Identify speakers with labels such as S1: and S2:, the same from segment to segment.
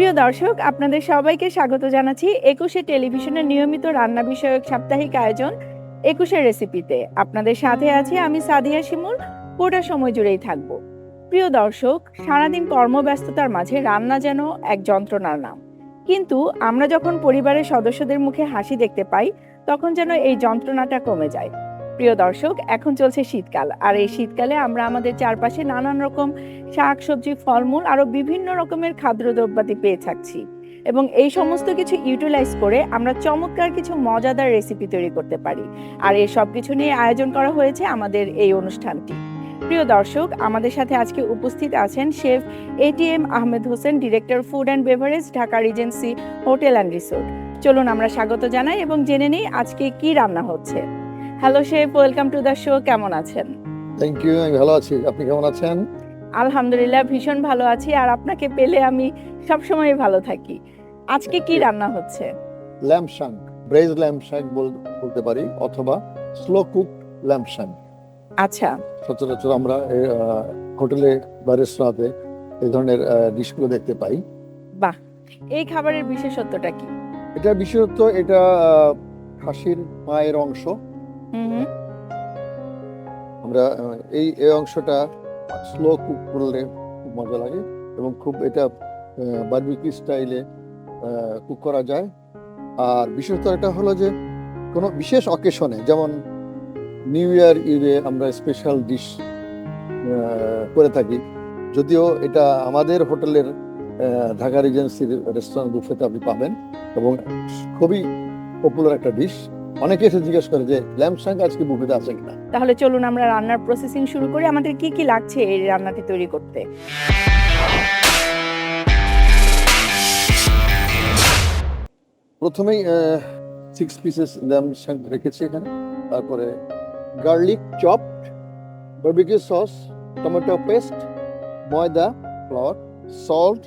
S1: প্রিয় দর্শক, আপনাদের সবাইকে স্বাগত জানাচ্ছি একুশে টেলিভিশনের নিয়মিত রান্না বিষয়ক সাপ্তাহিক আয়োজন একুশের রেসিপিতে। আপনাদের সাথে আছি আমি সাদিয়া শিমুল গোটা সময় জুড়েই থাকব। প্রিয় দর্শক, সারাদিন কর্মব্যস্ততার মাঝে রান্না যেন এক যন্ত্রণার নাম। কিন্তু আমরা যখন পরিবারের সদস্যদের মুখে হাসি দেখতে পাই, তখন যেন এই যন্ত্রণাটা কমে যায়। প্রিয় দর্শক, এখন চলছে শীতকাল। আর এই শীতকালে আমরা আমাদের চারপাশে নানান রকম শাক সবজি ফলমূল আরও বিভিন্ন রকমের খাদ্যদ্রব্যাদি পেয়ে থাকছি। এবং এই সমস্ত কিছু ইউটিলাইজ করে আমরা চমৎকার কিছু মজাদার রেসিপি তৈরি করতে পারি। আর এই সব কিছু নিয়ে আয়োজন করা হয়েছে আমাদের এই অনুষ্ঠানটি। প্রিয় দর্শক, আমাদের সাথে আজকে উপস্থিত আছেন chef ATM Ahmed Hossain director food and beverage Dhaka Regency hotel and resort চলুন আমরা স্বাগত জানাই এবং জেনে নিই আজকে কি রান্না হচ্ছে। Hello chef welcome to the show কেমন আছেন?
S2: থ্যাংক ইউ আমি ভালো আছি। আপনি কেমন আছেন?
S1: আলহামদুলিল্লাহ ভীষণ ভালো আছি। আর আপনাকে পেলে আমি সবসময় ভালো থাকি। আজকে কি রান্না হচ্ছে?
S2: ল্যাম্প শাঙ্ক ব্রেজ ল্যাম্প বলতে পারি অথবা স্লো কুক ল্যাম্প
S1: আচ্ছা।
S2: সচরাচর আমরা হোটেলে বা রেস্তোরাঁতে এই ধরনের ডিশগুলো দেখতে পাই।
S1: বাহ! এই খাবারের বিশেষত্বটা কি?
S2: এটা বিশেষত্ব এটা খাসির মায়ের অংশ। আমরা এই এই অংশটা স্লো কুক করলে খুব মজা লাগে এবং খুব এটা বারবিকিউ স্টাইলে কুক করা যায়। আর বিশেষত এটা হলো যে, কোনো বিশেষ অকেশনে যেমন নিউ ইয়ার ইভে আমরা স্পেশাল ডিশ করে থাকি। যদিও এটা আমাদের হোটেলের ঢাকা রিজেন্সির রেস্টুরেন্ট বুফেতে আপনি পাবেন এবং খুবই পপুলার একটা ডিশ অনেকে এসে জিজ্ঞেস করে যে শাঙ্ক আজকে বুফেতে আছে কিনা?
S1: তাহলে চলুন আমরা রান্নার প্রসেসিং শুরু করি। আমাদের কি কি লাগছে এই রান্নাটি তৈরি করতে?
S2: প্রথমেই সিক্স পিসেস শাঙ্ক রেখেছি এখানে। তারপরে garlic chopped barbecue sauce tomato paste ময়দা flour salt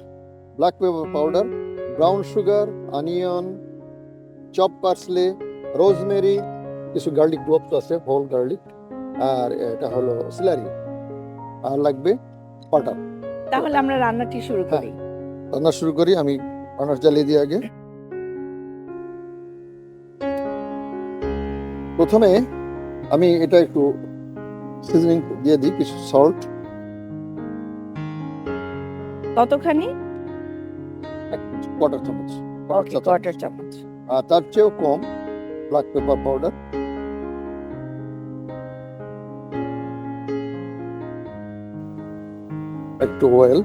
S2: black pepper powder brown sugar onion chop parsley rosemary কিছু গার্লিক ক্লোভস আছে হোল গার্লিক আর এটা হলো সিলারি আর লাগবে বাটার
S1: তাহলে আমরা রান্নাটি শুরু
S2: হ্যাঁ।
S1: করি।
S2: রান্না শুরু করি আমি রান্নার জ্বালিয়ে দিই আগে। প্রথমে আমি এটা একটু সিজনিং দিয়ে দিই কিছু সল্ট
S1: কতখানি?
S2: কোয়ার্টার চামচ
S1: কোয়ার্টার চামচ।
S2: আর তার চেয়েও কম ব্ল্যাক পেপার পাউডার একটু অয়েল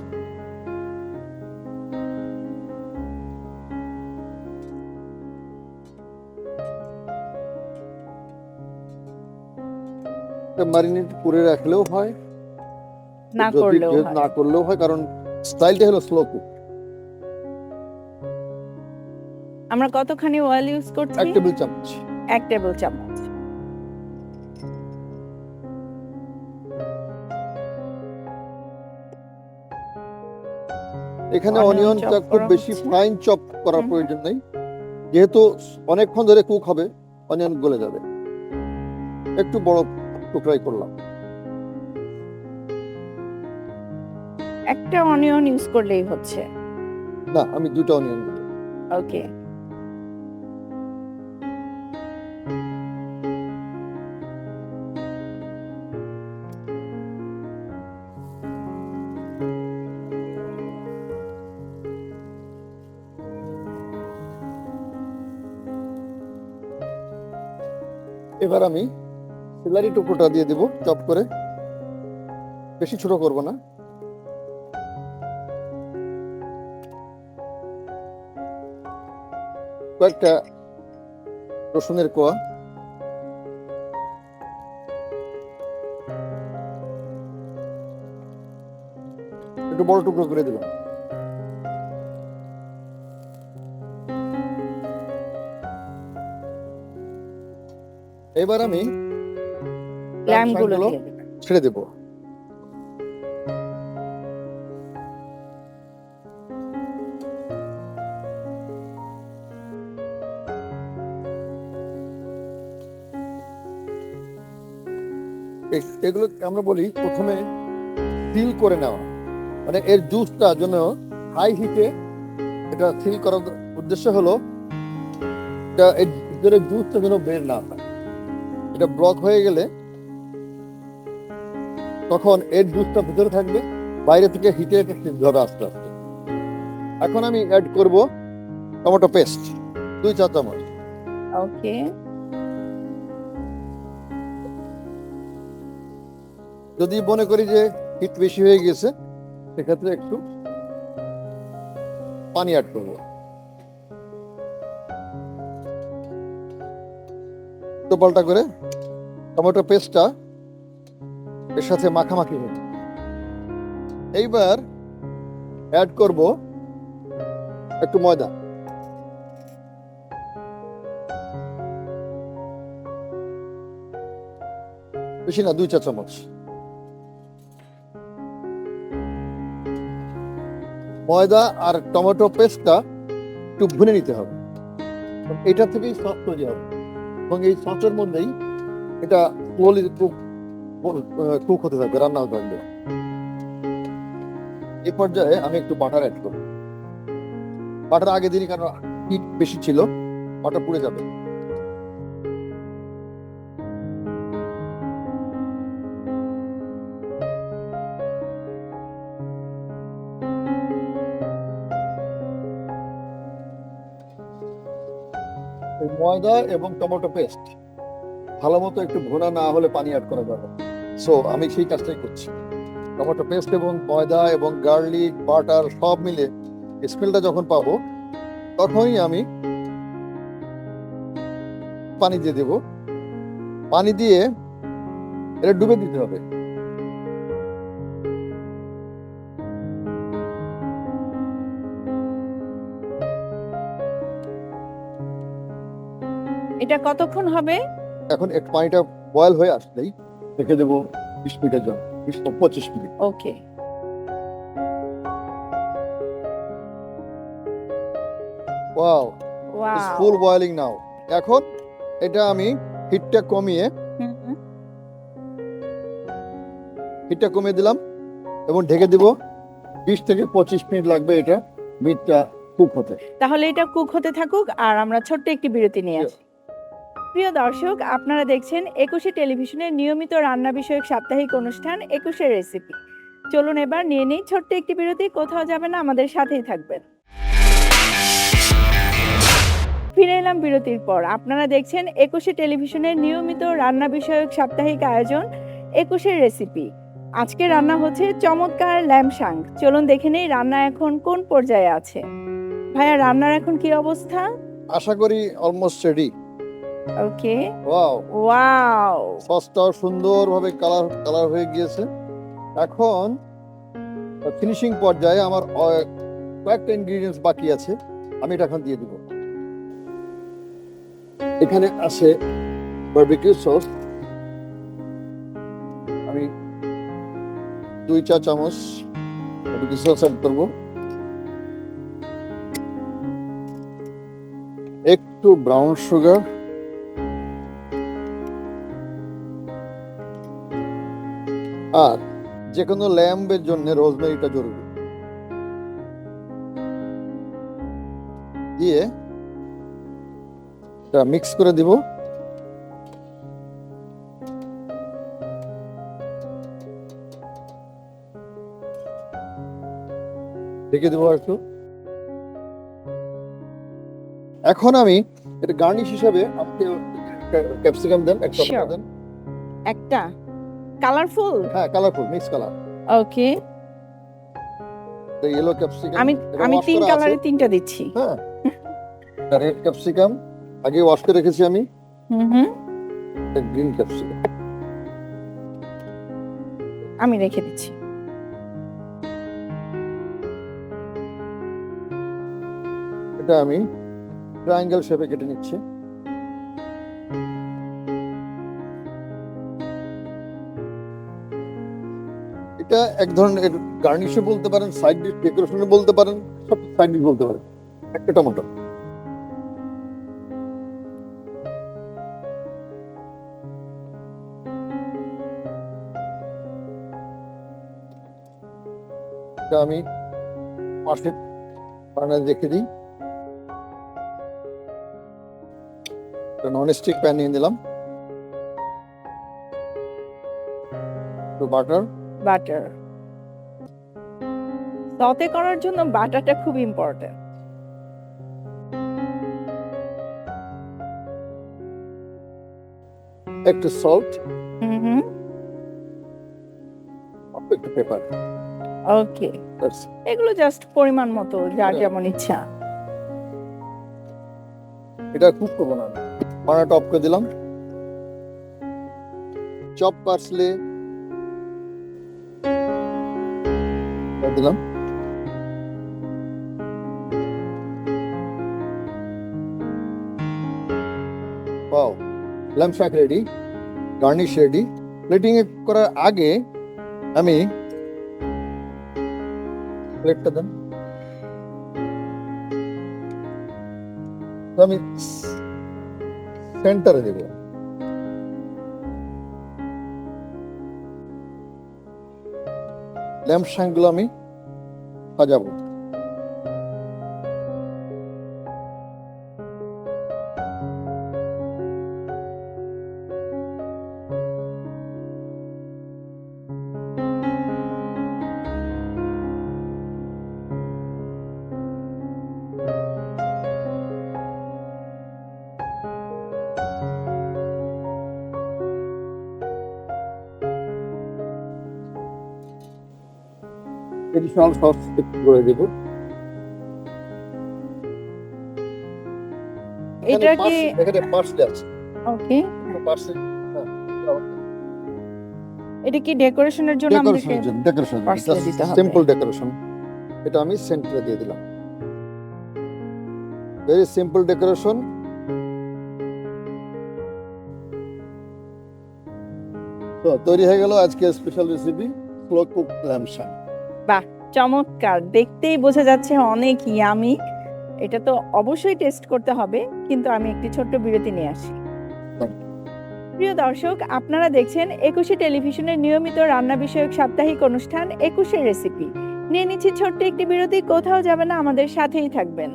S2: ম্যারিনেট করে রাখলেও হয়।
S1: না করলেও হয়।
S2: কারণ স্টাইলটা হলো স্লো কুক
S1: আমরা কতখানি অয়েল ইউজ করছি?
S2: এক টেবিল চামচ।
S1: এক টেবিল চামচ।
S2: এখানে অনিয়নটা খুব বেশি ফাইন চপ করার প্রয়োজন নেই। যেহেতু অনেকক্ষণ ধরে কুক হবে অনিয়ন গলে যাবে। একটু বড় টুকরাই করলাম।
S1: একটা অনিয়ন ইউজ করলেই হচ্ছে।
S2: না আমি দুটো অনিয়ন
S1: ওকে
S2: এবার আমি সিলারি টুকরোটা দিয়ে দেব চপ করে। বেশি ছোট করব না। কয়েকটা রসুনের কোয়া। একটু বড় টুকরো করে দিলাম। এবার আমি
S1: গুলো
S2: ছেড়ে দেব। এগুলো আমরা বলি প্রথমে সিল করে নেওয়া। মানে এর জুসটা যেন হাই হিটে এটা সিল করার উদ্দেশ্য হলো এটা এর জুসটা যেন বের না হয়। এটা ব্লক হয়ে গেলে তখন এর জুসটা ভিতরে থাকবে বাইরে থেকে হিটে এটা সিদ্ধ হবে আস্তে আস্তে। এখন আমি অ্যাড করব টমেটো পেস্ট দুই চা চামচ।
S1: ওকে
S2: যদি মনে করি যে হিট বেশি হয়ে গেছে সেক্ষেত্রে একটু পানি অ্যাড করব। তো পাল্টা করে টমেটো পেস্টটা এর সাথে মাখামাখি হবে এইবার অ্যাড করব একটু ময়দা। বেশি না, দুই চা চামচ। ময়দা আর টমেটো পেস্টটা একটু ভুনে নিতে হবে। এটা থেকেই সস তৈরি হবে। এবং এই সসের মধ্যেই এটা স্লোলি কুক কুক হতে থাকবে, রান্না হতে থাকবে। এই পর্যায়ে আমি একটু বাটার অ্যাড করব। বাটার আগে দিনই কারণ হিট বেশি ছিল বাটার পুড়ে যাবে। ময়দা এবং টমেটো পেস্ট ভালো মতো একটু ভোনা না হলে পানি অ্যাড করা যাবে সো আমি সেই কাজটাই করছি। টমেটো পেস্ট এবং ময়দা এবং গার্লিক বাটার সব মিলে স্মেলটা যখন পাবো, তখনই আমি পানি দিয়ে দেব। পানি দিয়ে এটা ডুবে দিতে হবে।
S1: এটা কতক্ষণ হবে?
S2: এখন একটু পানিটা বয়েল হয়ে আসলেই রেখে দেবো বিশ মিনিটের জন্য বিশ পঁচিশ minute. Okay
S1: wow
S2: full boiling now এখন এটা আমি হিটটা কমিয়ে। হিটটা কমিয়ে দিলাম এবং ঢেকে দিব বিশ থেকে পঁচিশ মিনিট লাগবে এটা মিটটা কুক হতে।
S1: তাহলে এটা কুক হতে থাকুক আর আমরা ছোট্ট একটি বিরতি নিয়ে আসি। প্রিয় দর্শক, আপনারা দেখছেন একুশে টেলিভিশনের নিয়মিত রান্না বিষয়ক সাপ্তাহিক অনুষ্ঠান একুশের রেসিপি। চলুন এবার নিয়ে নেই ছোট্ট একটি বিরতি, কোথাও যাবে না, আমাদের সাথেই থাকবেন। ফিরে এলাম বিরতির পর। আপনারা দেখছেন একুশে টেলিভিশনের নিয়মিত রান্না বিষয়ক সাপ্তাহিক আয়োজন একুশের রেসিপি। আজকে রান্না হচ্ছে চমৎকার ল্যামসাং চলুন দেখে নেই রান্না এখন কোন পর্যায়ে আছে। ভাইয়া, রান্নার এখন কি অবস্থা?
S2: আশা করি almost ready
S1: okay
S2: wow
S1: wow
S2: সসটাও সুন্দরভাবে কালার কালার হয়ে গিয়েছে। এখন ফিনিশিং পর্যায়ে আমার কয়েকটা ইনগ্রিডিয়েন্টস বাকি আছে। আমি এটা এখন দিয়ে দিব। এখানে আছে বারবিকিউ সস আমি দুই চা চামচ বারবিকিউ সস অ্যাড করব। একটু ব্রাউন সুগার আর যে কোনো ল্যাম্বের জন্য রোজমেরিটা জরুরি। দিয়ে এটা মিক্স করে দিব। ঢেকে দেবো একটু এখন আমি এটা গার্নিশ হিসাবে আপনি ক্যাপসিকাম দেন একটা দেন।
S1: একটা? কালারফুল
S2: হ্যাঁ colourful mix colour
S1: okay
S2: yellow capsicum
S1: আমি আমি তিন কালারে তিনটা দিচ্ছি।
S2: হ্যাঁ। রেড ক্যাপসিকাম আগে ওয়াশ করে রেখেছি আমি।
S1: হুম হুম
S2: গ্রিন ক্যাপসিকাম
S1: আমি রেখে দিচ্ছি।
S2: এটা আমি ট্রায়াঙ্গেল শেপে কেটে নিচ্ছি। এটা এক ধরনের গার্নিশও বলতে পারেন সাইড ডিশ ডেকোরেশনে বলতে পারেন, সব সাইড ডিশ বলতে পারেন। একটা টমেটো। এটা আমি পাশে বার্নার রেখে দিই। নন স্টিক প্যান নিয়ে নিলাম। তো বাটার
S1: বাটার সতে করার জন্য বাটারটা খুব ইম্পর্টেন্ট
S2: একটু সল্ট
S1: হুম
S2: একটু পেপার
S1: ওকে এগুলো জাস্ট পরিমাণ মতো যার
S2: হ্যাঁ।
S1: যেমন ইচ্ছা।
S2: এটা কুক করব না। বার্নার টপ করে দিলাম। চপ পার্সলে দিলাম। পাও ল্যাম্প শাক রেডি গার্নিশ রেডি প্লেটিং করার আগে আমি প্লেটটা দেন। আমি সেন্টারে দেব। ল্যাম্প শাঙ্কগুলো আমি সাজাবো এডিশনাল সস একটু করে দেবো।
S1: এটা কি
S2: এখানে পার্সলে আছে।
S1: ওকে।
S2: পার্সলে
S1: এটা কি ডেকোরেশনের জন্য
S2: ডেকোরেশনের জন্য ডেকোরেশন। সিম্পল ডেকোরেশন এটা আমি সেন্টারে দিয়ে দিলাম। ভেরি সিম্পল ডেকোরেশন তো তৈরি হয়ে গেল আজকে special recipe slow cook lamb shank
S1: চমৎকার। দেখতেই বোঝা যাচ্ছে অনেক ইয়ামি। এটা তো অবশ্যই টেস্ট করতে হবে কিন্তু আমি একটি ছোট্ট বিরতি নিয়ে আসি। প্রিয় দর্শক আপনারা দেখছেন একুশে টেলিভিশনের নিয়মিত রান্না বিষয়ক সাপ্তাহিক অনুষ্ঠান একুশে রেসিপি নিয়ে নিচ্ছি ছোট্ট একটি বিরতি কোথাও যাবে না আমাদের সাথেই থাকবেন।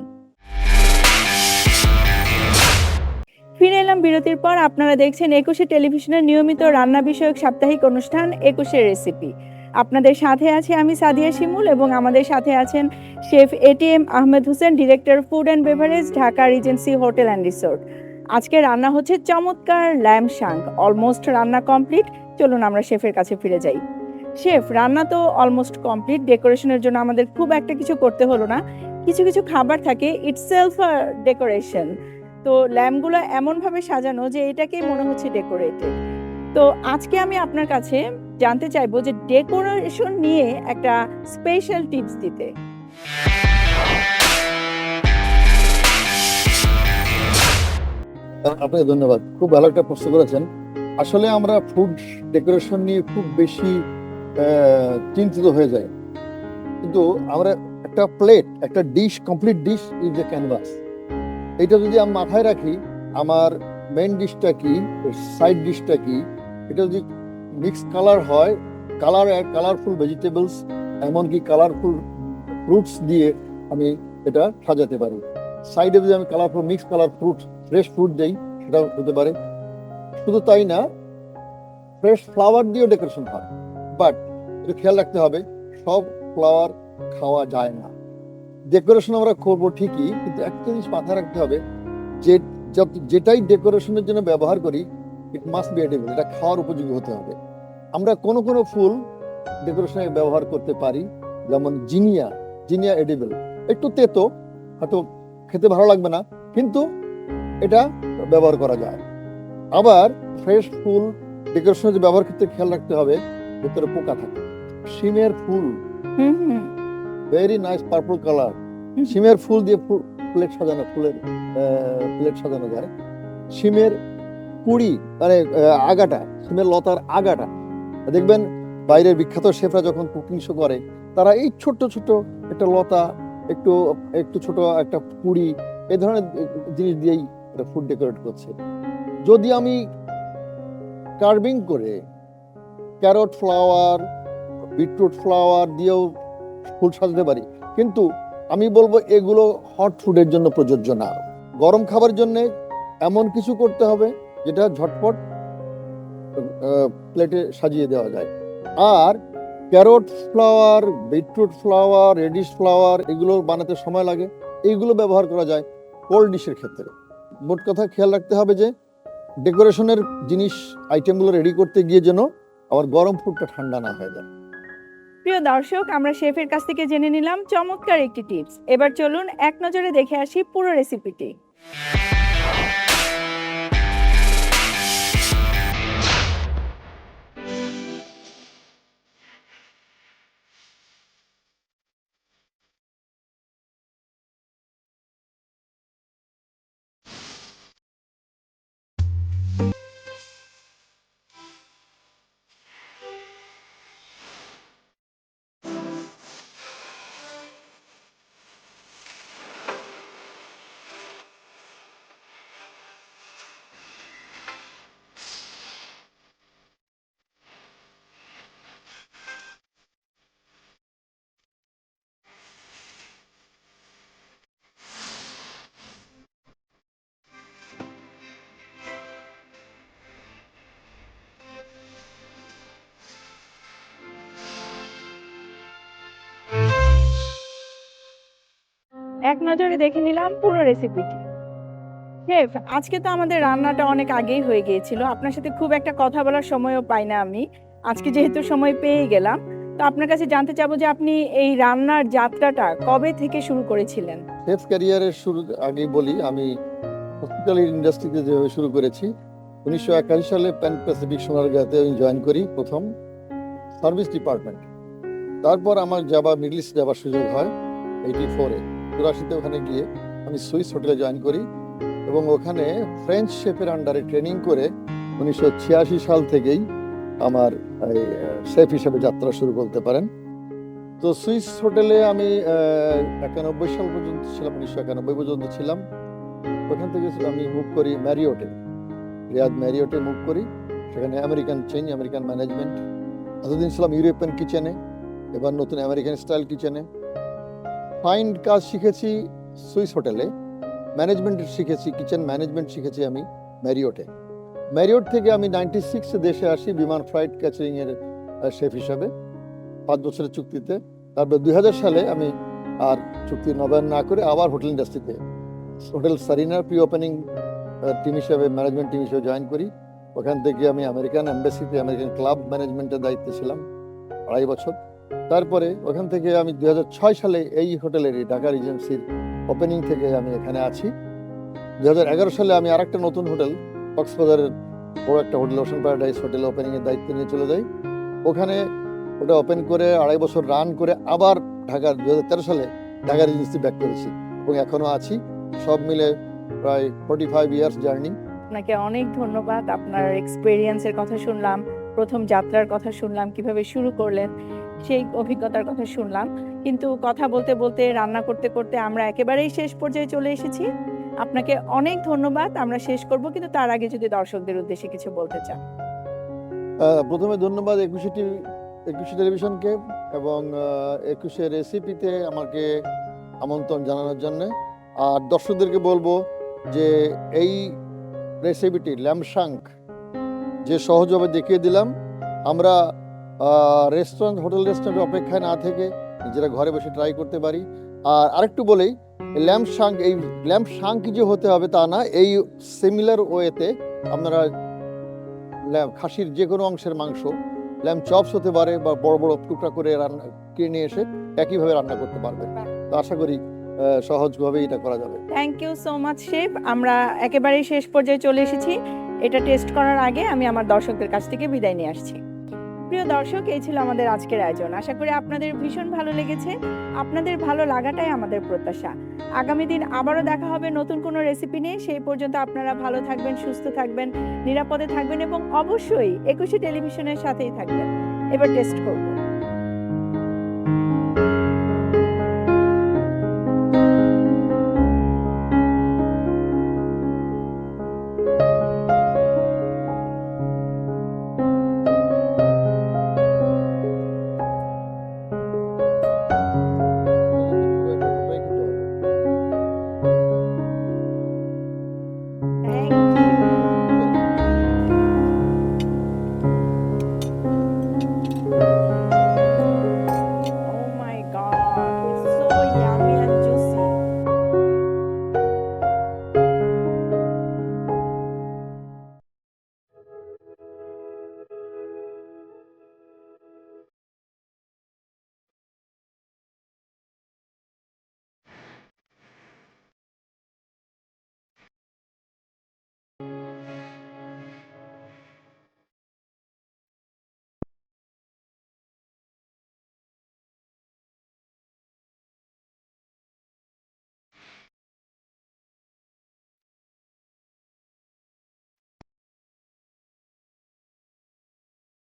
S1: ফিরে এলাম বিরতির পর আপনারা দেখছেন একুশে টেলিভিশনের নিয়মিত রান্না বিষয়ক সাপ্তাহিক অনুষ্ঠান একুশে রেসিপি আপনাদের সাথে আছে আমি সাদিয়া শিমুল এবং আমাদের সাথে আছেন chef ATM Ahmed Hossain, director food and beverage, Dhaka Regency hotel and resort. আজকে রান্না হচ্ছে চমৎকার ল্যাম্প শাঙ্ক অলমোস্ট রান্না কমপ্লিট। চলুন আমরা শেফের কাছে ফিরে যাই। শেফ, রান্না তো অলমোস্ট কমপ্লিট, ডেকোরেশনের জন্য আমাদের খুব একটা কিছু করতে হলো না। কিছু কিছু খাবার থাকে ইটস সেলফ ডেকোরেশন তো ল্যাম্পগুলো এমনভাবে সাজানো যে এটাকেই মনে হচ্ছে ডেকোরেটেড তো আজকে আমি আপনার কাছে জানতে চাইব যে ডেকোরেশন নিয়ে একটা স্পেশাল টিপস দিতে।
S2: আপনাকে ধন্যবাদ। খুব ভালো একটা প্রশ্ন করেছেন। আসলে আমরা ফুড ডেকোরেশন নিয়ে খুব বেশি চিন্তিত হয়ে যাই। কিন্তু আমরা একটা প্লেট একটা dish complete dish is a canvas এটা যদি আমি মাথায় রাখি, আমার মেন ডিশটা কি সাইড ডিশটা কি, এটা যদি মিক্স কালার হয়, কালার কালারফুল ভেজিটেবলস এমনকি কালারফুল ফ্রুটস দিয়ে আমি এটা সাজাতে পারি। সাইডে যদি আমি colourful mix colour fruit fresh fruit দেই, সেটাও হতে পারে। শুধু তাই না ফ্রেশ ফ্লাওয়ার দিয়েও ডেকোরেশন হয়। বাট একটু খেয়াল রাখতে হবে, সব ফ্লাওয়ার খাওয়া যায় না। ডেকোরেশন আমরা করব ঠিকই, কিন্তু একটা জিনিস মাথায় রাখতে হবে যে যেটাই ডেকোরেশনের জন্য ব্যবহার করি ইট মাস্ট বি এডিবল এটা খাওয়ার উপযোগী হতে হবে। আমরা কোনো কোনো ফুল ডেকোরেশনে ব্যবহার করতে পারি যেমন জিনিয়া। জিনিয়া এডিবল একটু তেতো হয়তো খেতে ভালো লাগবে না কিন্তু এটা ব্যবহার করা যায়। আবার ফ্রেশ ফুল ডেকোরেশনে যে ব্যবহার করতে খেয়াল রাখতে হবে ভিতরে পোকা থাকে। শিমের ফুল। ভেরি নাইস পার্পল কালার সিমের ফুল দিয়ে ফুল প্লেট সাজানো ফুলের প্লেট সাজানো যায়। শিমের কুড়ি মানে আগাটা শিমের লতার আগাটা। দেখবেন বাইরের বিখ্যাত শেফরা যখন কুকিং শো করে, তারা এই ছোট্ট ছোট্ট একটা লতা, একটু একটু ছোট একটা কুড়ি এই ধরনের জিনিস দিয়েই ফুড ডেকোরেট করছে। যদি আমি কার্ভিং করে ক্যারট ফ্লাওয়ার বিটরুট ফ্লাওয়ার দিয়েও ফুল সাজাতে পারি, কিন্তু আমি বলব এগুলো হট ফুডের জন্য প্রযোজ্য না। গরম খাবার জন্য এমন কিছু করতে হবে যেটা ঝটপট প্লেটে সাজিয়ে দেওয়া যায়। আর carrot flower beetroot flower radish flower এগুলো বানাতে সময় লাগে। এইগুলো ব্যবহার করা যায় কোল্ড ডিশের ক্ষেত্রে। মোট কথা খেয়াল রাখতে হবে যে ডেকোরেশনের জিনিস আইটেমগুলো রেডি করতে গিয়ে যেন আবার গরম ফুডটা ঠান্ডা না হয়ে যায়।
S1: প্রিয় দর্শক, আমরা শেফের কাছ থেকে জেনে নিলাম চমৎকার একটি টিপস এবার চলুন এক নজরে দেখে আসি পুরো রেসিপিটি এক নজরে দেখে নিলাম পুরো রেসিপিটি শেফ আজকে তো আমাদের রান্নাটা অনেক আগেই হয়ে গিয়েছিল। আপনার সাথে খুব একটা কথা বলার সময়ও পাই না আমি। আজকে যেহেতু সময় পেয়ে গেলাম, তো আপনার কাছে জানতে চাবো যে আপনি এই রান্নার যাত্রাটা কবে থেকে শুরু করেছিলেন?
S2: শেফ ক্যারিয়ারের শুরু আগেই বলি, আমি হসপিটালি ইন্ডাস্ট্রিতে যেভাবে শুরু করেছি, উনিশশো একাশি সালে প্যান প্যাসিফিক সোনারগাঁতে আমি জয়েন করি প্রথম সার্ভিস ডিপার্টমেন্ট তারপর আমার যাবার মিডল ইস্ট যাবার সুযোগ হয় এইটি ফোরে চুরাশিতে ওখানে গিয়ে আমি সুইস হোটেলে জয়েন করি এবং ওখানে ফ্রেঞ্চ শেফের আন্ডারে ট্রেনিং করে উনিশশো ছিয়াশি সাল থেকেই আমার শেফ হিসেবে যাত্রা শুরু করতে পারেন। তো সুইস হোটেলে আমি একানব্বই সাল পর্যন্ত ছিলাম, উনিশশো একানব্বই পর্যন্ত ছিলাম। ওখান থেকে আমি মুভ করি ম্যারিওটে রিয়াদ ম্যারিওটে মুভ করি। সেখানে আমেরিকান চেঞ্জ আমেরিকান ম্যানেজমেন্ট এতদিন ছিলাম ইউরোপিয়ান কিচেনে এবার নতুন আমেরিকান স্টাইল কিচেনে ফাইন কাজ শিখেছি সুইস হোটেলে ম্যানেজমেন্ট শিখেছি, কিচেন ম্যানেজমেন্ট শিখেছি আমি ম্যারিওটে। ম্যারিওট থেকে আমি নাইনটি সিক্সে দেশে আসি বিমান ফ্লাইট ক্যাচারিং এর শেফ হিসাবে পাঁচ বছরের চুক্তিতে। তারপর দুই হাজার সালে আমি আর চুক্তি নবায়ন না করে আবার হোটেল ইন্ডাস্ট্রিতে, হোটেল সারিনার প্রি ওপেনিং টিম হিসাবে, ম্যানেজমেন্ট টিম হিসেবে জয়েন করি। ওখান থেকে আমি আমেরিকান এম্বাসিতে, আমেরিকান ক্লাব ম্যানেজমেন্টের দায়িত্বে ছিলাম আড়াই বছর। তারপরে ওখান থেকে আমি দুই হাজার ছয় সালে এই হোটেলের ঢাকা রিজেন্সির ওপেনিং থেকে আমি এখানে আছি। দু হাজার এগারো সালে আমি আরেকটা নতুন হোটেল, কক্সবাজারের বড় একটা হোটেল ওশান প্যারাডাইস হোটেল ওপেনিংয়ের দায়িত্ব নিয়ে চলে যাই। ওখানে ওটা ওপেন করে আড়াই বছর রান করে আবার ঢাকার দুহাজার তেরো সালে ঢাকা রিজেন্সি ব্যাক করেছি এবং এখনও আছি। সব মিলে প্রায় ফোর্টি ফাইভ ইয়ার্স জার্নি
S1: আপনাকে অনেক ধন্যবাদ। আপনার এক্সপেরিয়েন্সের কথা শুনলাম, প্রথম যাত্রার কথা শুনলাম, কীভাবে শুরু করলেন। সেই অভিজ্ঞতার কথা শুনলাম। কিন্তু কথা বলতে বলতে, রান্না করতে করতে আমরা একেবারেই শেষ পর্যায়ে চলে এসেছি। আপনাকে অনেক ধন্যবাদ। আমরা শেষ করব, কিন্তু তার আগে যদি দর্শকদের উদ্দেশ্যে কিছু বলতে চান।
S2: প্রথমে ধন্যবাদ একুশে টিভি একুশে টেলিভিশনকে এবং একুশে রেসিপিতে আমাকে আমন্ত্রণ জানানোর জন্য। আর দর্শকদেরকে বলব যে এই রেসিপিটি ল্যাম্পশাঙ্ক যে সহজভাবে দেখিয়ে দিলাম। আমরা রেস্টুরেন্ট হোটেল রেস্টুরেন্ট অপেক্ষায় না থেকে নিজেরা ঘরে বসে ট্রাই করতে পারি। আর আরেকটু বলেই ল্যাম্প শাঙ্ক এই ল্যাম্প শাঙ্ক যে হতে হবে তা না এই সিমিলার ওয়েতে আপনারা খাসির যে কোনো অংশের মাংস ল্যাম্প চপস হতে পারে বা বড় বড় টুকরা করে রান্না কিনে এসে একইভাবে রান্না করতে পারবেন। তো আশা করি আহ, সহজভাবেই এটা করা যাবে।
S1: Thank you so much chef আমরা একেবারেই শেষ পর্যায়ে চলে এসেছি। এটা টেস্ট করার আগে আমি আমার দর্শকদের কাছ থেকে বিদায় নিয়ে আসছি। প্রিয় দর্শক, এই ছিল আমাদের আজকের আয়োজন। আশা করি আপনাদের ভীষণ ভালো লেগেছে। আপনাদের ভালো লাগাটাই আমাদের প্রত্যাশা। আগামী দিন আবারও দেখা হবে নতুন কোনো রেসিপি নিয়ে। সেই পর্যন্ত আপনারা ভালো থাকবেন, সুস্থ থাকবেন, নিরাপদে থাকবেন এবং অবশ্যই একুশে টেলিভিশনের সাথেই থাকবেন। এবার টেস্ট করব।